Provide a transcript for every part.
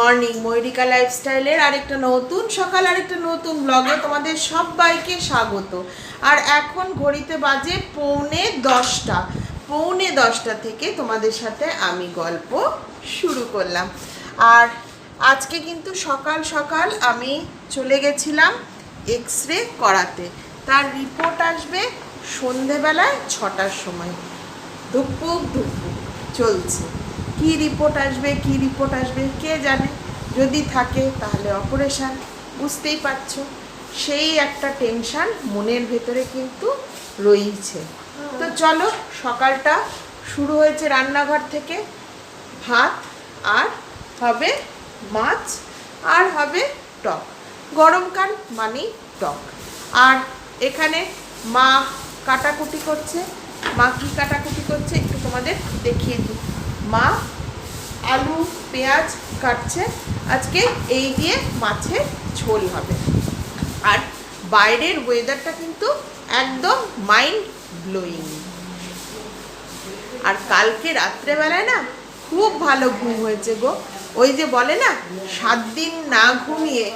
Morning ময়ূরিকা লাইফস্টাইলের আরেকটা নতুন সকাল, আরেকটা নতুন ব্লগে তোমাদের সবাইকে স্বাগত। আর এখন ঘড়িতে বাজে পৌনে দশটা। পৌনে দশটা থেকে তোমাদের সাথে আমি গল্প শুরু করলাম। আর আজকে কিন্তু সকাল সকাল আমি চলে গেছিলাম এক্স রে করাতে। তার রিপোর্ট আসবে সন্ধেবেলায় ছটার সময়। ধুকপুক ধুকপুক চলছে। কি রিপোর্ট আসবে, কি রিপোর্ট আসবে, কে জানে? যদি থাকে তাহলে অপারেশান বুঝতেই পারছ? সেই একটা টেনশন মনের ভেতরে কিন্তু রয়েছে তো চলো, সকালটা শুরু হয়েছে রান্নাঘর থেকে। ভাত আর হবে মাছ আর হবে টক। গরমকাল মানেই টক। আর এখানে মা কাটাকুটি করছে, মা কি কাটাকুটি করছে একটু তোমাদের দেখিয়ে দিই। মা আলু, পেঁয়াজ কাটছে। আজকে এই দিয়ে মাছের ঝোল হবে। আর বাইরের ওয়েদারটা কিন্তু একদম মাইন্ড ব্লোয়িং আর কালকে রাত্রেবেলায় না খুব ভালো ঘুম হয়েছে গো। ওই যে বলে না, সাত দিন না ঘুমিয়ে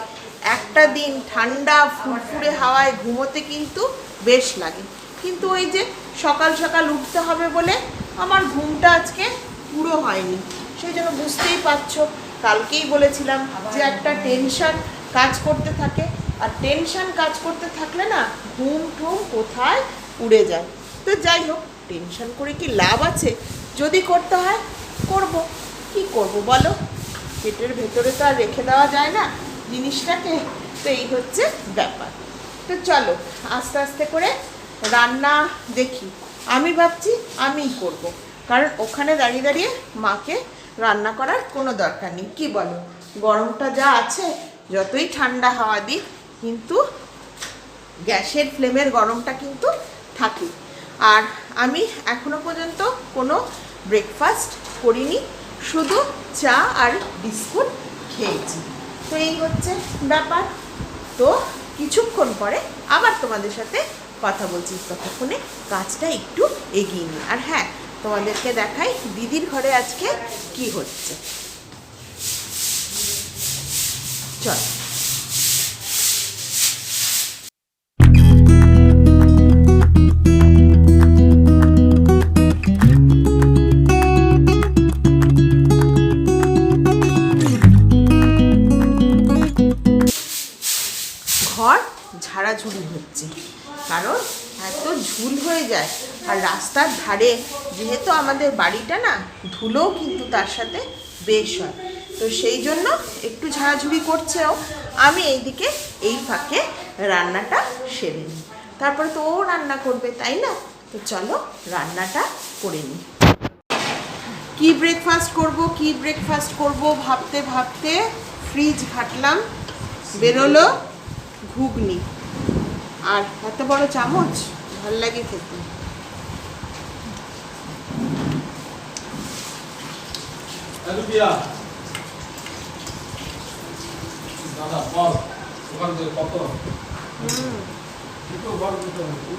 একটা দিন ঠান্ডা, ফুরফুরে হাওয়ায় ঘুমোতে কিন্তু বেশ লাগে। কিন্তু ওই যে সকাল সকাল উঠতে হবে বলে আমার ঘুমটা আজকে পুরো হয়নি। সেই জন্য বুঝতেই পারছ, কালকেই বলেছিলাম যে একটা টেনশন কাজ করতে থাকে। আর টেনশন কাজ করতে থাকলে না ঘুম ঠুম কোথায় উড়ে যায়। তো যাই হোক, টেনশন করে কি লাভ আছে? যদি করতে হয়, করব। কি করব বলো? পেটের ভেতরে তো আর রেখে দেওয়া যায় না জিনিসটাকে। তো এই হচ্ছে ব্যাপার। তো চলো, আস্তে আস্তে করে রান্না দেখি। আমি ভাবছি আমিই করব। কারণ ওখানে দাঁড়িয়ে দাঁড়িয়ে মাকে রান্না করার কোনো দরকার নেই। কি বলো? গরমটা যা আছে, যতই ঠান্ডা হাওয়া দিক, কিন্তু গ্যাসের ফ্লেমের গরমটা কিন্তু থাকে। আর আমি এখনও পর্যন্ত কোনো ব্রেকফাস্ট করিনি, শুধু চা আর বিস্কুট খেয়েছি। তো এই হচ্ছে ব্যাপার। তো কিছুক্ষণ পরে আবার তোমাদের সাথে কথা বলছি, ততক্ষণে কাজটা একটু এগিয়ে নিই। আর হ্যাঁ তোমাদেরকে দেখাই দিদির ঘরে আজকে কি হচ্ছে। চল। ঝাড়াঝুড়ি হচ্ছে কারণ এত ঝুল হয়ে যায়। আর রাস্তার ধারে যেহেতু আমাদের বাড়িটা না, ধুলোও কিন্তু তার সাথে বেশ হয়। তো সেই জন্য একটু ঝাড়াঝুড়ি করছেও আমি এইদিকে এই ফাঁকে রান্নাটা সেরে নিই। তারপরে তো ও রান্না করবে, তাই না? তো চলো রান্নাটা করে নিই। কি ব্রেকফাস্ট করব, কি ব্রেকফাস্ট করব ভাবতে ভাবতে ফ্রিজ ঘাটলাম, বেরোলো ঘুগনি। আর এত বড় চামচ ভালো লাগে খেতে।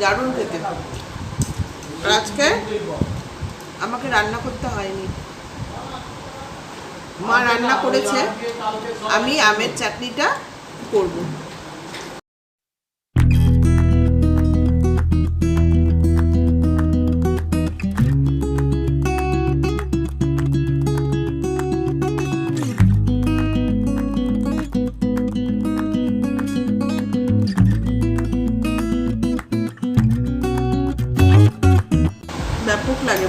দারুণ খেতে। আজকে আমাকে রান্না করতে হয়নি। মা রান্না করেছে। আমি আমের চাটনিটা করব।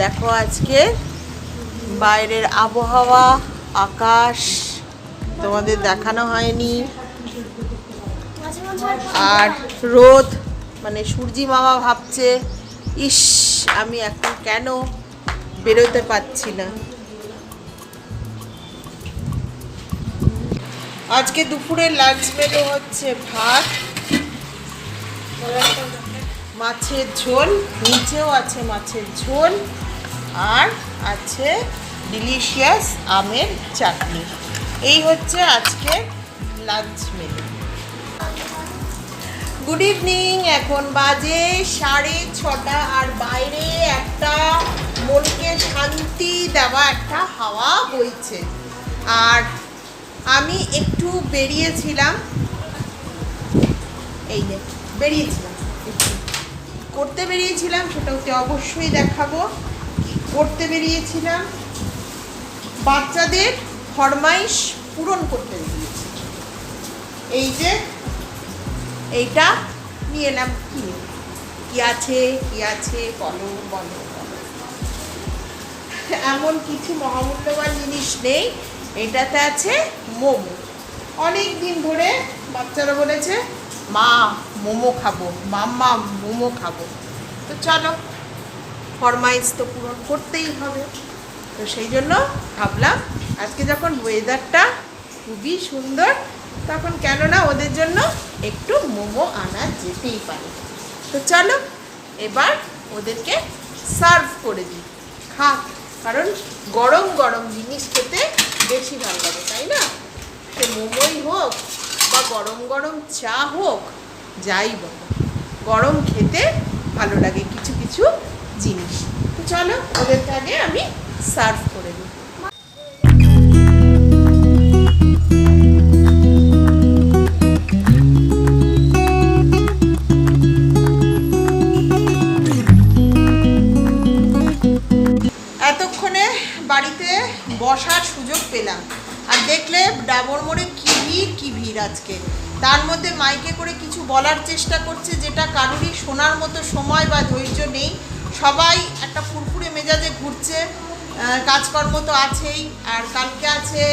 দেখো আজকে বাইরের আবহাওয়া, আকাশ তোমাদের দেখানো হয়নি। আর রোদ মানে সূর্যি মামা ভাবছে, ইস, আমি এখন কেন বেরোতে পারছি না? আজকে দুপুরের লাঞ্চ মেনু হচ্ছে ভাত, মাছের ঝোল, নিচেও আছে মাছের ঝোল। আর আছে ডিলিশিয়াস আমের চাটনি। এই হচ্ছে আজকে লাঞ্চ মেনু গুড ইভিনিং এখন বাজে সাড়ে ছটা আর বাইরে একটা মনকে শান্তি দেওয়া একটা হাওয়া বইছে। আর আমি একটু বেরিয়েছিলাম। এই যে, বেরিয়েছিলাম। করতে বেরিয়েছিলাম, সেটা হচ্ছে অবশ্যই দেখাবো। করতে বেরিয়েছিলাম। বাচ্চাদের ফরমাইশ পূরণ করতে বেরিয়েছি। এই যে, এইটা নিয়ে এলাম কি? কি আছে কি আছে বলো বলো। এমন কিছু মহামূল্যবান জিনিস নেই। এটাতে আছে মোমো। অনেক দিন ধরে বাচ্চারা বলেছে, মা, মোমো খাব, মাম্মা, মোমো খাব। তো চলো ফরমাইশ তো পূরণ করতেই হবে। তো সেই জন্য ভাবলাম, আজকে যখন ওয়েদারটা খুবই সুন্দর, তখন কেননা ওদের জন্য একটু মোমো আনা যেতেই পারে। তো চলো, এবার ওদেরকে সার্ভ করে দিই। খা, কারণ গরম গরম জিনিস খেতে বেশি ভালো লাগে, তাই না? সে মোমোই হোক বা গরম গরম চা হোক, যাই বলো। গরম খেতে ভালো লাগে, কিছু কিছু জিনিস। চলো ওদেরকে আগে আমি সার্ভ করে দিই। এতক্ষণে বাড়িতে বসার সুযোগ পেলাম। আর দেখলে ডাবর মোড়ে কি ভিড় কি ভিড় আজকে। তার মধ্যে মাইকে করে কিছু বলার চেষ্টা করছে, যেটা কারোরই শোনার মতো সময় বা সবাই একটা ফুরফুরে মেজাজে ঘুরছে কাজকর্ম তো আছেই, আর কালকে আছে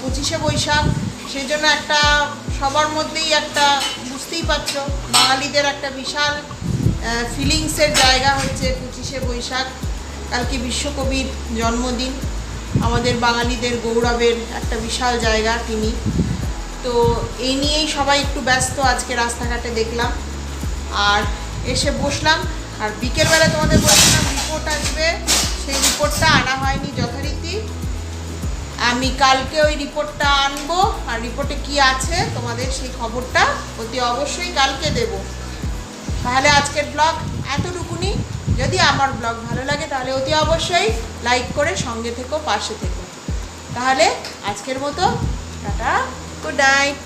পঁচিশে বৈশাখ, সেই জন্য একটা সবার মধ্যেই একটা বুঝতেই পারছ, বাঙালিদের একটা বিশাল ফিলিংসের জায়গা হচ্ছে পঁচিশে বৈশাখ, কালকে বিশ্বকবির জন্মদিন, আমাদের বাঙালিদের গৌরবের একটা বিশাল জায়গা তিনি। তো এই নিয়েই সবাই একটু ব্যস্ত, আজকে রাস্তাঘাটে দেখলাম, আর এসে বসলাম। আর বিকেলবেলা তোমাদের বলছিলাম রিপোর্ট আসবে, সেই রিপোর্টটা আনা হয়নি যথারীতি। আমি কালকে ওই রিপোর্টটা আনব, আর রিপোর্টে কি আছে তোমাদের সেই খবরটা অতি অবশ্যই কালকে দেবো। তাহলে আজকের ব্লগ এতটুকুনি। যদি আমার ব্লগ ভালো লাগে তাহলে অতি অবশ্যই লাইক করে সঙ্গে থেকো, পাশে থেকো। তাহলে আজকের মতো, টাটা গুড নাইট